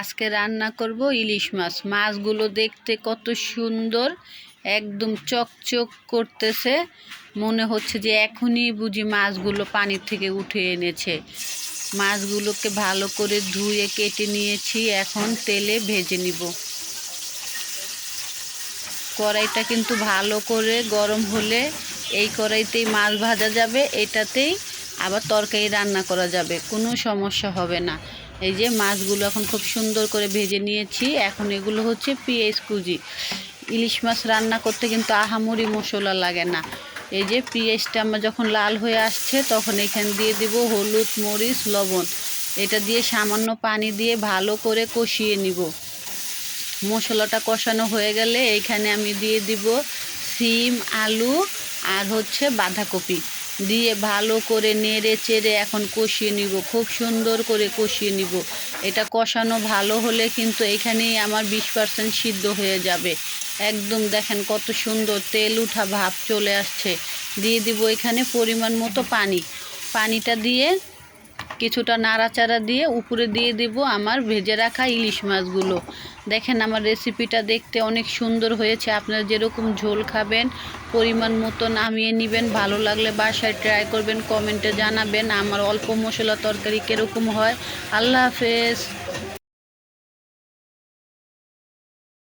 আজকে রান্না করব ইলিশ মাছ। মাছগুলো দেখতে কত সুন্দর, একদম চকচক করতেছে। মনে হচ্ছে যে এখনই বুঝি মাছগুলো পানির থেকে উঠে এনেছে। মাছগুলোকে ভালো করে ধুয়ে কেটে নিয়েছি, এখন তেলে ভেজে নিব। কড়াইটা কিন্তু ভালো করে গরম হলে এই কড়াইতেই মাছ ভাজা যাবে, এটাতেই আবার তরকারি রান্না করা যাবে, কোনো সমস্যা হবে না। এই যে মাছগুলো এখন খুব সুন্দর করে ভেজে নিয়েছি। এখন এগুলো হচ্ছে পেঁয়াজ কুজি ইলিশ মাছ রান্না করতে কিন্তু আহামরি মশলা লাগে না। এই যে পেঁয়াজটা আমার যখন লাল হয়ে আসছে, তখন এখানে দিয়ে দিব হলুদ, মরিচ, লবণ। এটা দিয়ে সামান্য পানি দিয়ে ভালো করে কষিয়ে নিব। মশলাটা কষানো হয়ে গেলে এইখানে আমি দিয়ে দিব সিম, আলু আর হচ্ছে বাঁধাকপি। দিয়ে ভালো করে নেড়ে চেড়ে এখন কষিয়ে নিব। খুব সুন্দর করে কষিয়ে নিব। এটা কষানো ভালো হলে কিন্তু এখানেই আমার বিশ পার্সেন্ট সিদ্ধ হয়ে যাবে। একদম দেখেন কত সুন্দর তেল উঠা ভাব চলে আসছে। দিয়ে দিব এখানে পরিমাণ মতো পানি। পানিটা দিয়ে কিছুটা নাড়াচাড়া দিয়ে উপরে দিয়ে দেব আমার ভেজে রাখা ইলিশ মাছগুলো। দেখেন আমার রেসিপিটা দেখতে অনেক সুন্দর হয়েছে। আপনারা যেরকম ঝোল খাবেন, পরিমাণ মতো নামিয়ে নেবেন, ভালো লাগলে বাসায় ট্রাই করবেন, কমেন্টে জানাবেন। আমার অল্প মশলা তরকারি কীরকম হয়। আল্লাহ হাফেজ।